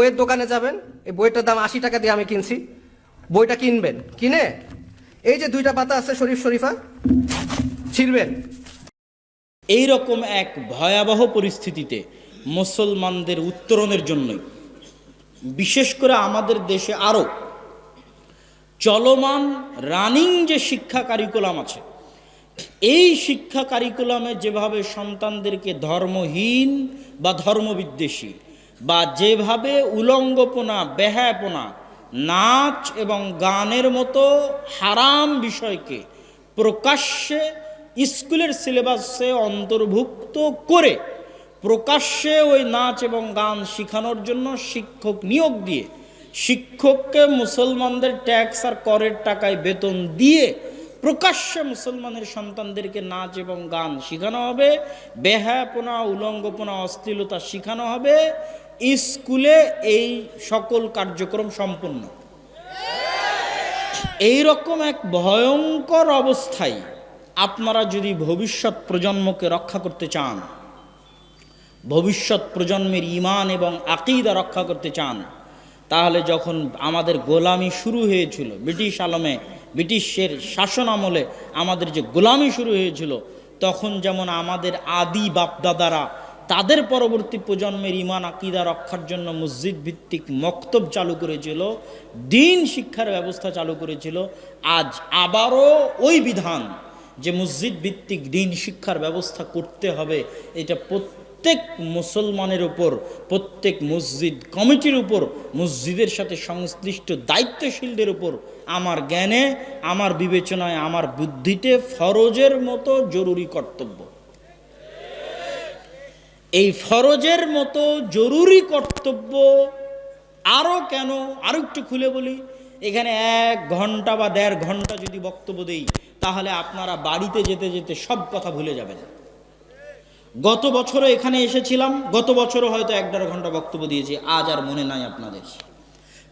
বইয়ের দোকানে যাবেন, এই বইটার দাম আশি টাকা দিয়ে আমি কিনছি। বইটা কিনবেন। কিনে এই যে দুইটা পাতা আছে শরীফ শরীফা, ছিড়বেন। এই রকম এক ভয়াবহ পরিস্থিতিতে মুসলমানদের উত্তরণের জন্যই, বিশেষ করে আমাদের দেশে আরও চলমান রানিং যে শিক্ষা কারিকুলাম আছে, এই শিক্ষা কারিকুলামে যেভাবে সন্তানদেরকে ধর্মহীন বা ধর্মবিদ্বেষী বা যেভাবে উলঙ্গপনা, বেহায়াপনা, নাচ এবং গানের মতো হারাম বিষয়কে প্রকাশ্যে স্কুলের সিলেবাসে অন্তর্ভুক্ত করে প্রকাশ্যে ওই নাচ এবং গান শেখানোর জন্য শিক্ষক নিয়োগ দিয়ে শিক্ষককে মুসলমানদের ট্যাক্স আর করের টাকায় বেতন দিয়ে প্রকাশ্যে মুসলমানের সন্তানদেরকে নাচ এবং গান শেখানো হবে, বেহায়াপনা, উলঙ্গপনা, অশ্লীলতা শেখানো হবে স্কুলে এই সকল কার্যক্রম সম্পূর্ণ এই রকম এক ভয়ঙ্কর অবস্থায় আপনারা যদি ভবিষ্যৎ প্রজন্মকে রক্ষা করতে চান, ভবিষ্যৎ প্রজন্মের ইমান এবং আকিদা রক্ষা করতে চান, তাহলে যখন আমাদের গোলামি শুরু হয়েছিল, ব্রিটিশ আলমে, ব্রিটিশের শাসন আমলে আমাদের যে গোলামি শুরু হয়েছিল, তখন যেমন আমাদের আদি বাপদাদারা তাদের পরবর্তী প্রজন্মের ইমান আকিদা রক্ষার জন্য মসজিদ ভিত্তিক মক্তব চালু করেছিল, দিন শিক্ষার ব্যবস্থা চালু করেছিল। আজ আবারও ওই বিধান যে মসজিদ ভিত্তিক দিন শিক্ষার ব্যবস্থা করতে হবে, এটা প্রত্যেক মুসলমানের উপর, প্রত্যেক মসজিদ কমিটির উপর, মসজিদের সাথে সংশ্লিষ্ট দায়িত্বশীলদের উপর আমার জ্ঞানে, আমার বিবেচনায়, আমার বুদ্ধিতে ফরজের মতো জরুরি কর্তব্য। এই ফরজের মতো জরুরি কর্তব্য আরও কেন? আরও একটু খুলে বলি। এখানে এক ঘণ্টা বা দেড় ঘণ্টা যদি বক্তব্য দেই, তাহলে আপনারা বাড়িতে যেতে যেতে সব কথা ভুলে যাবেন। গত বছরও এখানে এসেছিলাম, গত বছরও হয়তো এক দেড় ঘণ্টা বক্তব্য দিয়েছি, আজ আর মনে নাই আপনাদের।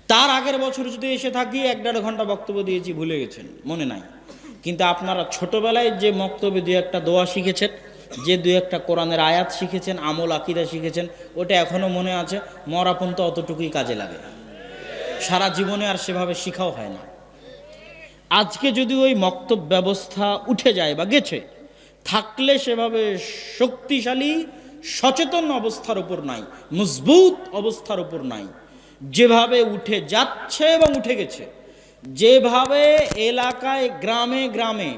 তার আগের বছর যদি এসে থাকি, এক দেড় ঘণ্টা বক্তব্য দিয়েছি, ভুলে গেছেন, মনে নাই। কিন্তু আপনারা ছোটবেলায় যে বক্তব্যে দু একটা দোয়া শিখেছেন যে দু একটা কোরআনের আয়াত শিখেছেন, আমল, আকিদা শিখেছেন, ওটা এখনও মনে আছে মরাপন তো অতটুকুই কাজে লাগে। সারা জীবনে আর সেভাবে শিখাও হয় না। আজকে যদি ওই মক্তব ব্যবস্থা উঠে যায় বা গেছে, থাকলে সেভাবে শক্তিশালী, সচেতন অবস্থার উপর নাই, মজবুত অবস্থার উপর নাই। যেভাবে উঠে যাচ্ছে এবং উঠে গেছে, যেভাবে এলাকায়, গ্রামে গ্রামে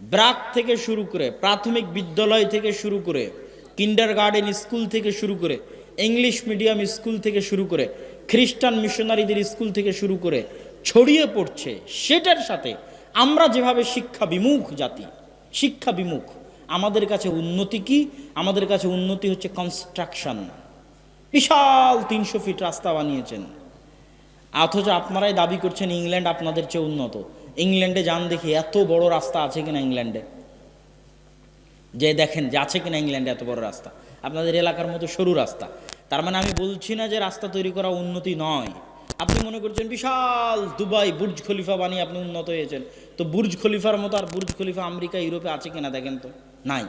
ব্রাক থেকে শুরু করে, প্রাথমিক বিদ্যালয় থেকে শুরু করে কিন্ডার গার্ডেন স্কুল থেকে শুরু করে ইংলিশ মিডিয়াম স্কুল থেকে শুরু করে খ্রিস্টান মিশনারিদের স্কুল থেকে শুরু করে, ছড়িয়ে পড়ছে। সেটার সাথে আমরা যেভাবে শিক্ষা বিমুখ জাতি, শিক্ষা বিমুখ, আমাদের কাছে উন্নতি কি? আমাদের কাছে উন্নতি হচ্ছে কনস্ট্রাকশন বিশাল তিনশো ফিট রাস্তা বানিয়েছেন। অথচ আপনারাই দাবি করছেন, ইংল্যান্ড আপনাদের চেয়ে উন্নত। ইংল্যান্ডে যান দেখি এত বড় রাস্তা আছে কিনা ইংল্যান্ডে। যে দেখেন, যে আছে কিনা ইংল্যান্ডে এত বড় রাস্তা। আপনাদের এলাকার মতো সরু রাস্তা। তার মানে আমি বলছি না যে রাস্তা তৈরি করা উন্নতি নয়। আপনি মনে করছেন বিশাল দুবাই বুর্জ খলিফা বানিয়ে আপনি উন্নত হয়েছেন। তো বুর্জ খলিফার মতো আর বুর্জ খলিফা আমেরিকা, ইউরোপে আছে কিনা দেখেন তো? নাই।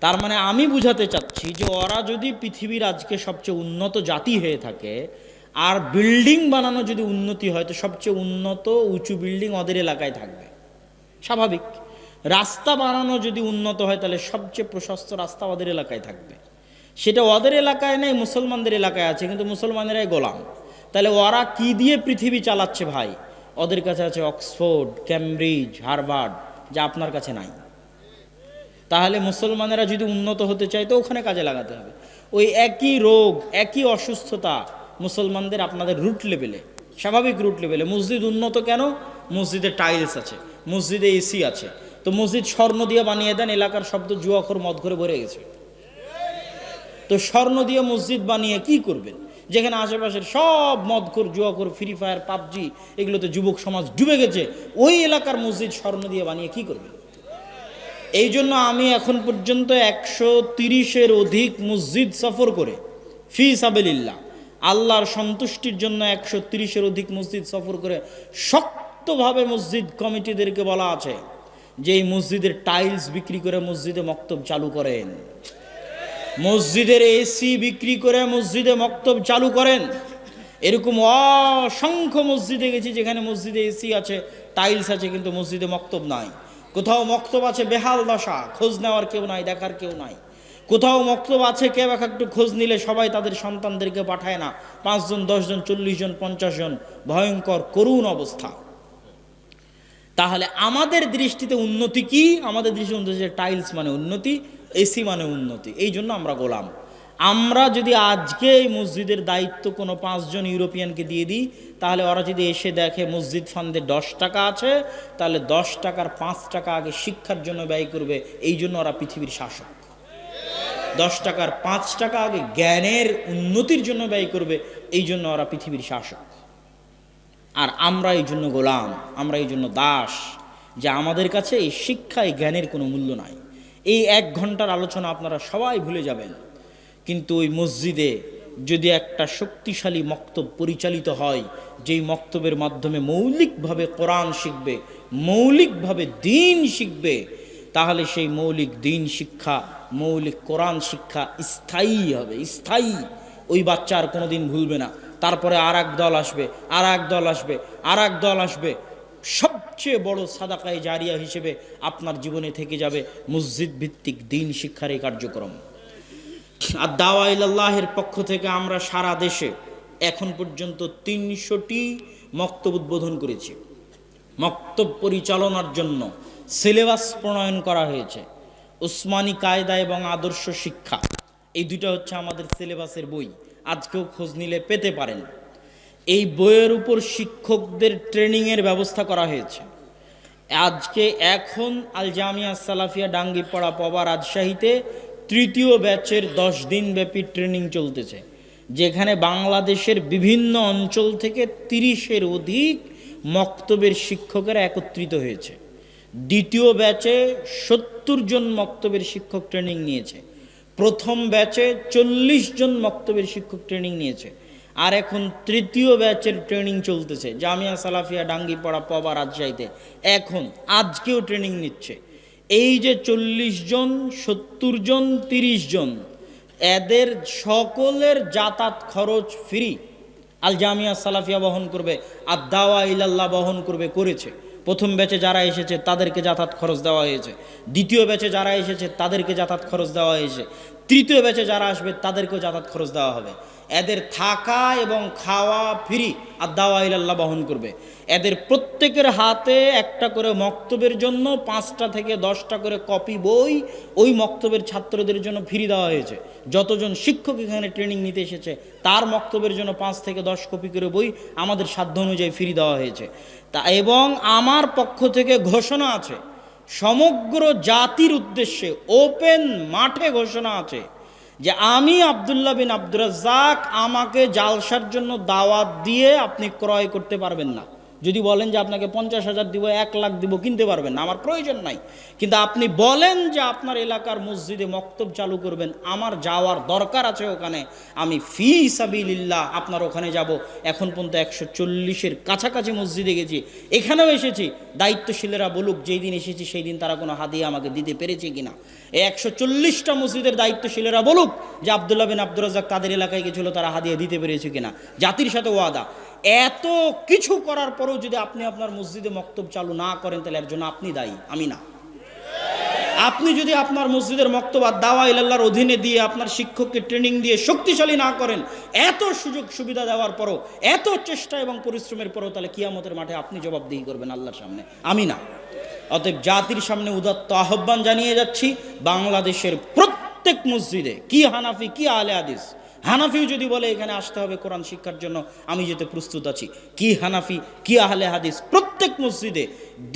তার মানে আমি বুঝাতে চাচ্ছি যে ওরা যদি পৃথিবীর আজকে সবচেয়ে উন্নত জাতি হয়ে থাকে আর বিল্ডিং বানানো যদি উন্নতি হয়, তো সবচেয়ে উন্নত উঁচু বিল্ডিং ওদের এলাকায় থাকবে। স্বাভাবিক। রাস্তা বানানো যদি উন্নত হয়, তাহলে সবচেয়ে প্রশস্ত রাস্তা ওদের এলাকায় থাকবে। সেটা ওদের এলাকায় নেই, মুসলমানদের এলাকায় আছে, কিন্তু মুসলমানেরাই গোলাম। তাহলে ওরা কি দিয়ে পৃথিবী চালাচ্ছে ভাই? ওদের কাছে আছে অক্সফোর্ড ক্যামব্রিজ হারভার্ড, যা আপনার কাছে নাই। তাহলে মুসলমানেরা যদি উন্নত হতে চায়, তো ওখানে কাজে লাগাতে হবে। ওই একই রোগ, একই অসুস্থতা মুসলমানদের আপনাদের রুট লেভেলে স্বাভাবিক রুট লেভেলে মসজিদ উন্নত কেন? মসজিদে টাইলস আছে, মসজিদে এসি আছে। তো মসজিদ স্বর্ণ দিয়ে বানিয়ে দেন, এলাকার শব্দ জুয়াখর মদ করে ভরে গেছে। তো স্বর্ণ দিয়ে মসজিদ বানিয়ে কি করবেন? যেখানে আশেপাশের সব মদখোর, জুয়াখোর ফ্রি ফায়ার পাবজি, এগুলোতে যুবক সমাজ ডুবে গেছে, ওই এলাকার মসজিদ স্বর্ণ দিয়ে বানিয়ে কি করবেন? এই জন্য আমি এখন পর্যন্ত একশো তিরিশের অধিক মসজিদ সফর করে, ফি সাবেলিল্লাহ আল্লাহর সন্তুষ্টির জন্য একশো তিরিশের অধিক মসজিদ সফর করে শক্তভাবে মসজিদ কমিটিদেরকে বলা আছে যে এই মসজিদের টাইলস বিক্রি করে মসজিদে মক্তব চালু করেন। মসজিদের এসি বিক্রি করে মসজিদে মক্তব চালু করেন। এরকম অসংখ্য মসজিদে গেছি যেখানে মসজিদে এসি আছে, টাইলস আছে, কিন্তু মসজিদে মক্তব নাই। কোথাও মক্তব আছে, বেহাল দশা। খোঁজ নেওয়ার কেউ নাই, দেখার কেউ নাই। কোথাও মক্তব আছে কেউ এক একটু খোঁজ নিলে সবাই তাদের সন্তানদেরকে পাঠায় না। পাঁচজন, দশজন চল্লিশ জন পঞ্চাশ জন ভয়ঙ্কর, করুণ অবস্থা। তাহলে আমাদের দৃষ্টিতে উন্নতি কি? আমাদের দৃষ্টিতে উন্নতি টাইলস মানে উন্নতি এসি মানে উন্নতি। এই জন্য আমরা গোলাম। আমরা যদি আজকে এই মসজিদের দায়িত্ব কোনো পাঁচজন ইউরোপিয়ানকে দিয়ে দিই, তাহলে ওরা যদি এসে দেখে মসজিদ ফান্ডে দশ টাকা আছে, তাহলে দশ টাকার পাঁচ টাকা আগে শিক্ষার জন্য ব্যয় করবে, এই জন্য ওরা পৃথিবীর শাসক। দশ টাকার পাঁচ টাকা আগে জ্ঞানের উন্নতির জন্য ব্যয় করবে, এই জন্য ওরা পৃথিবীর শাসক। আর আমরা এই জন্য গোলাম, আমরা এই জন্য দাস, যে আমাদের কাছে এই শিক্ষা এই জ্ঞানের কোনো মূল্য নাই। এই এক ঘণ্টার আলোচনা আপনারা সবাই ভুলে যাবেন। কিন্তু ওই মসজিদে যদি একটা শক্তিশালী মক্তব পরিচালিত হয়, যেই মক্তবের মাধ্যমে মৌলিকভাবে কোরআন শিখবে, মৌলিকভাবে দিন শিখবে তাহলে সেই মৌলিক দিন শিক্ষা, মৌলিক কোরআন শিক্ষা স্থায়ী হবে, স্থায়ী। ওই বাচ্চা আর কোনোদিন ভুলবে না। তারপরে আর এক দল আসবে আর এক দল আসবে আর এক দল আসবে। সবচেয়ে বড় সাদাকায় জারিয়া হিসেবে আপনার জীবনে থেকে যাবে মসজিদ ভিত্তিক দিন শিক্ষার এই কার্যক্রম। আর দাওয়া ইল্লাহের পক্ষ থেকে আমরা সারা দেশে এখন পর্যন্ত তিনশোটি মক্তব উদ্বোধন করেছি। মক্তব পরিচালনার জন্য সিলেবাস প্রণয়ন করা হয়েছে। উসমানী কায়দা এবং আদর্শ শিক্ষা। এই দুটো হচ্ছে আমাদের সিলেবাসের বই। আজকেও খোঁজ নিলে পেতে পারেন। এই বইয়ের উপর শিক্ষকদের ট্রেনিংয়ের ব্যবস্থা করা হয়েছে। আজকে এখন আল জামিয়া সালাফিয়া ডাঙ্গিপাড়া পবা রাজশাহীতে তৃতীয় ব্যাচের দশ দিন ব্যাপী ট্রেনিং চলতেছে, যেখানে বাংলাদেশের বিভিন্ন অঞ্চল থেকে তিরিশের অধিক মক্তবের শিক্ষকেরা একত্রিত হয়েছে। দ্বিতীয় ব্যাচে সত্তর জন মক্তবের শিক্ষক ট্রেনিং নিয়েছে। প্রথম ব্যাচে চল্লিশ জন মক্তবের শিক্ষক ট্রেনিং নিয়েছে। আর এখন তৃতীয় ব্যাচের ট্রেনিং চলতেছে। জামিয়া সালাফিয়া ডাঙ্গি ডাঙ্গিপাড়া, পবা, রাজশাহীতে। এখন আজকেও ট্রেনিং নিচ্ছে। এই যে চল্লিশ জন, সত্তর জন, তিরিশ জন, এদের সকলের যাতায়াত খরচ ফ্রি আল জামিয়া সালাফিয়া বহন করবে, আর দাওয়া ইলাল্লাহ বহন করবে, করেছে। প্রথম ব্যাচে যারা এসেছে, তাদেরকে যাতায়াত খরচ দেওয়া হয়েছে। দ্বিতীয় ব্যাচে যারা এসেছে, তাদেরকে যাতায়াত খরচ দেওয়া হয়েছে। তৃতীয় ব্যাচে যারা আসবে, তাদেরকেও যাতায়াত খরচ দেওয়া হবে। এদের থাকা এবং খাওয়া ফ্রি আর দাওয়া ইলাল্লাহ বহন করবে। এদের প্রত্যেকের হাতে একটা করে মক্তবের জন্য পাঁচটা থেকে দশটা করে কপি বই ওই মক্তবের ছাত্রদের জন্য ফ্রি দেওয়া হয়েছে। যতজন শিক্ষক এখানে ট্রেনিং নিতে এসেছে, তার মক্তবের জন্য পাঁচ থেকে দশ কপি করে বই আমাদের সাধ্য অনুযায়ী ফ্রি দেওয়া হয়েছে। তা এবং আমার পক্ষ থেকে ঘোষণা আছে, সমগ্র জাতির উদ্দেশ্যে ওপেন মাঠে ঘোষণা আছে যে আমি আবদুল্লাহ বিন আব্দুর রাজ্জাক আমাকে জালসার জন্য দাওয়াত দিয়ে আপনি ক্রয় করতে পারবেন না। যদি বলেন যে আপনাকে পঞ্চাশ হাজার দিব, এক লাখ দিব, কিনতে পারবেন না, আমার প্রয়োজন নাই। কিন্তু আপনি বলেন যে আপনার এলাকার মসজিদে মক্তব চালু করবেন, আমার যাওয়ার দরকার আছে ওখানে, আমি ফি সাবিল্লাহ আপনার ওখানে যাব। এখন পর্যন্ত একশো চল্লিশের কাছাকাছি মসজিদে গেছি, এখানেও এসেছি। দায়িত্বশীলেরা বলুক, যেই দিন এসেছি, সেই দিন তারা কোনো হাদিয়া আমাকে দিতে পেরেছে কিনা। এই একশো চল্লিশটা মসজিদের দায়িত্বশীলেরা বলুক যে আবদুল্লাহ বিন আব্দুর রাজ্জাক তাদের এলাকায় গেছিল, তারা হাদিয়া দিতে পেরেছে কিনা। জাতির সাথে ওয়াদা। এত কিছু করার পরেও যদি আপনি আপনার মসজিদে মক্তব চালু না করেন, তাহলে এর জন্য আপনি দায়ী, আমি না। আপনি যদি আপনার মসজিদের মক্তব আর দাওয়া ইলাল্লাহর অধীনে দিয়ে আপনার শিক্ষককে ট্রেনিং দিয়ে শক্তিশালী না করেন, এত সুযোগ সুবিধা দেওয়ার পরও, এত চেষ্টা এবং পরিশ্রমের পরও, তাহলে কিয়ামতের মাঠে আপনি জবাবদিহি করবেন আল্লাহর সামনে, আমি না। অতএব জাতির সামনে উদাত্ত আহ্বান জানিয়ে যাচ্ছি, বাংলাদেশের প্রত্যেক মসজিদে, কি হানাফি, কি আলে আদিস হানাফিও যদি বলে, এখানে আসতে হবে কোরআন শিক্ষার জন্য, আমি যেতে প্রস্তুত আছি। কি হানাফি, কি আহলে হাদিস? প্রত্যেক মসজিদে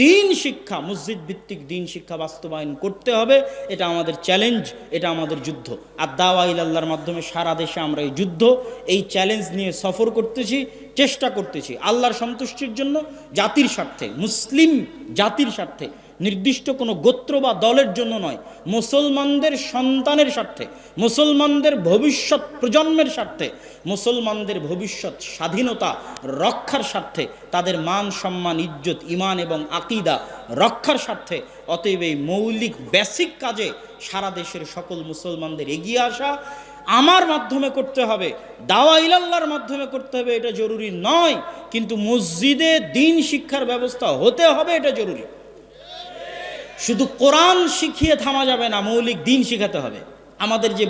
দিন শিক্ষা, মসজিদ ভিত্তিক দিন শিক্ষা বাস্তবায়ন করতে হবে। এটা আমাদের চ্যালেঞ্জ, এটা আমাদের যুদ্ধ। আর দাওয়া ইলাল্লাহর মাধ্যমে সারা দেশে আমরা এই যুদ্ধ, এই চ্যালেঞ্জ নিয়ে সফর করতেছি, চেষ্টা করতেছি। আল্লাহর সন্তুষ্টির জন্য জাতির স্বার্থে, মুসলিম জাতির স্বার্থে নির্দিষ্ট কোনো গোত্র বা দলের জন্য নয়। মুসলমানদের সন্তানের স্বার্থে, মুসলমানদের ভবিষ্যৎ প্রজন্মের স্বার্থে, মুসলমানদের ভবিষ্যৎ স্বাধীনতা রক্ষার স্বার্থে, তাদের মান, সম্মান, ইজ্জত, ইমান এবং আকিদা রক্ষার স্বার্থে, অতএব এই মৌলিক বেসিক কাজে সারা দেশের সকল মুসলমানদের এগিয়ে আসা আমার মাধ্যমে করতে হবে, দাওয়া ইলাল্লাহর মাধ্যমে করতে হবে, এটা জরুরি নয়। কিন্তু মসজিদে দিন শিক্ষার ব্যবস্থা হতে হবে, এটা জরুরি। শুধু কোরআন শিখিয়ে থামা যাবে না মৌলিক দিন শিখাতে হবে। আমাদের যে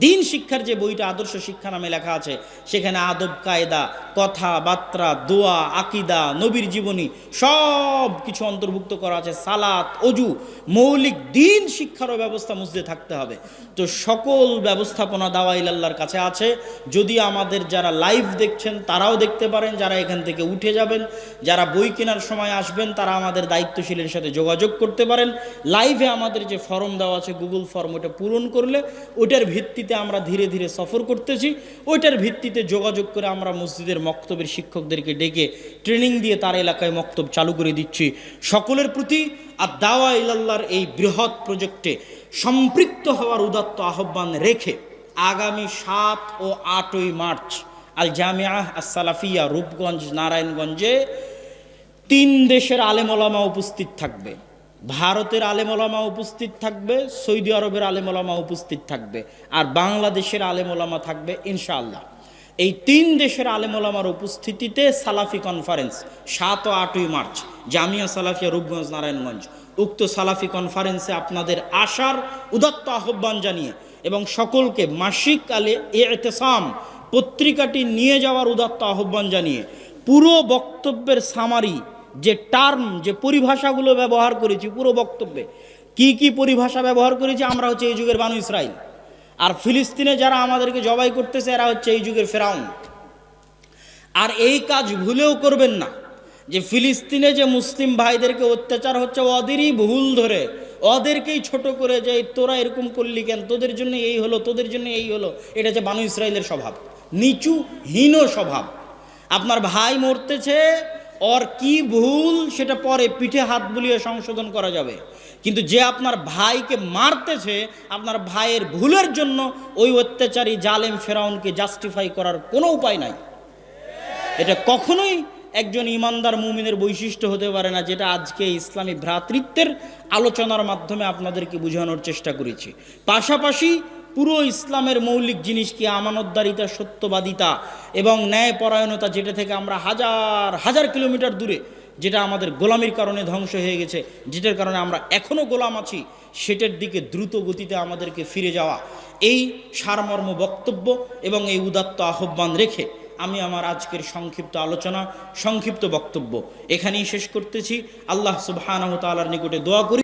দিন শিক্ষার যে বইটা আদর্শ শিক্ষা নামে লেখা আছে, সেখানে আদব, কায়দা, কথাবার্তা, দোয়া, আকিদা, নবীর জীবনী, সব কিছু অন্তর্ভুক্ত করা আছে, সালাত, অজু, মৌলিক দিন শিক্ষারও ব্যবস্থা মসজিদে থাকতে হবে। তো সকল ব্যবস্থাপনা দাওয়া ইলাল্লাহর কাছে আছে। যদি আমাদের যারা লাইভ দেখছেন, তারাও দেখতে পারেন, যারা এখান থেকে উঠে যাবেন, যারা বই কেনার সময় আসবেন, তারা আমাদের দায়িত্বশীলের সাথে যোগাযোগ করতে পারেন। লাইভে আমাদের যে ফর্ম দেওয়া আছে, গুগল ফর্ম, ওটা পূরণ করলে ওইটার ভিত্তিতে আমরা ধীরে ধীরে সফর করতেছি। ওইটার ভিত্তিতে যোগাযোগ করে আমরা মসজিদের মক্তবের শিক্ষকদেরকে ডেকে ট্রেনিং দিয়ে তার এলাকায় মক্তব চালু করে দিচ্ছি। সকলের প্রতি আর দাওয়া ইলাল্লাহর এই বৃহৎ প্রজেক্টে সম্পৃক্ত হওয়ার উদাত্ত আহ্বান রেখে আগামী সাত ও আটই মার্চ আল জামিয়া আসসালাফিয়া রূপগঞ্জ, নারায়ণগঞ্জে তিন দেশের আলেমলামা উপস্থিত থাকবে। ভারতের আলেমলামা উপস্থিত থাকবে, সৌদি আরবের আলেমলামা উপস্থিত থাকবে, আর বাংলাদেশের আলেমলামা থাকবে, ইনশাআল্লাহ। এই তিন দেশের আলেমলামার উপস্থিতিতে সালাফি কনফারেন্স সাত ও আটই মার্চ, জামিয়া সালাফিয়া রূপগঞ্জ নারায়ণগঞ্জ। উক্ত সালাফি কনফারেন্সে আপনাদের আসার উদাত্ত আহ্বান জানিয়ে এবং সকলকে মাসিক আলে এতেসাম পত্রিকাটি নিয়ে যাওয়ার উদাত্ত আহ্বান জানিয়ে পুরো বক্তব্যের সামারি যে টার্ম, যে পরিভাষাগুলো ব্যবহার করেছি, পুরো বক্তব্যে, কি কি পরিভাষা ব্যবহার করেছি, আমরা হচ্ছে এই যুগের বানু ইসরাইল। আর ফিলিস্তিনে যারা আমাদেরকে জবাই করতেছে, এরা হচ্ছে এই যুগের ফেরাউন। আর এই কাজ ভুলেও করবেন না, যে ফিলিস্তিনে যে মুসলিম ভাইদেরকে অত্যাচার হচ্ছে, ওদেরই ভুল ধরে, ওদেরকেই ছোট করে যে তোরা এরকম করলি কেন, তোদের জন্য এই হলো, তোদের জন্য এই হলো, এটা যে বানু ইসরায়েলের স্বভাব। নিচু, হীন স্বভাব। আপনার ভাই মরতেছে ওর কি ভুল সেটা পরে পিঠে হাত বুলিয়ে সংশোধন করা যাবে। কিন্তু যে আপনার ভাইকে মারতেছে, আপনার ভাইয়ের ভুলের জন্য ওই অত্যাচারী জালেম ফেরাউনকে জাস্টিফাই করার কোনো উপায় নাই। এটা কখনোই একজন ইমানদার মুমিনের বৈশিষ্ট্য হতে পারে না, যেটা আজকে ইসলামী ভ্রাতৃত্বের আলোচনার মাধ্যমে আপনাদেরকে বোঝানোর চেষ্টা করেছি। পাশাপাশি পুরো ইসলামের মৌলিক জিনিস কি আমানতদারিতা, সত্যবাদিতা এবং ন্যায়পরায়ণতা যেটা থেকে আমরা হাজার হাজার কিলোমিটার দূরে, যেটা আমাদের গোলামির কারণে ধ্বংস হয়ে গেছে, যেটার কারণে আমরা এখনও গোলাম আছি, সেটার দিকে দ্রুত গতিতে আমাদেরকে ফিরে যাওয়া। এই সারমর্ম বক্তব্য এবং এই উদাত্ত আহ্বান রেখে আমি আমার আজকের সংক্ষিপ্ত আলোচনা, সংক্ষিপ্ত বক্তব্য এখানেই শেষ করতেছি। আল্লাহ তাআলার নিকটে দোয়া করি।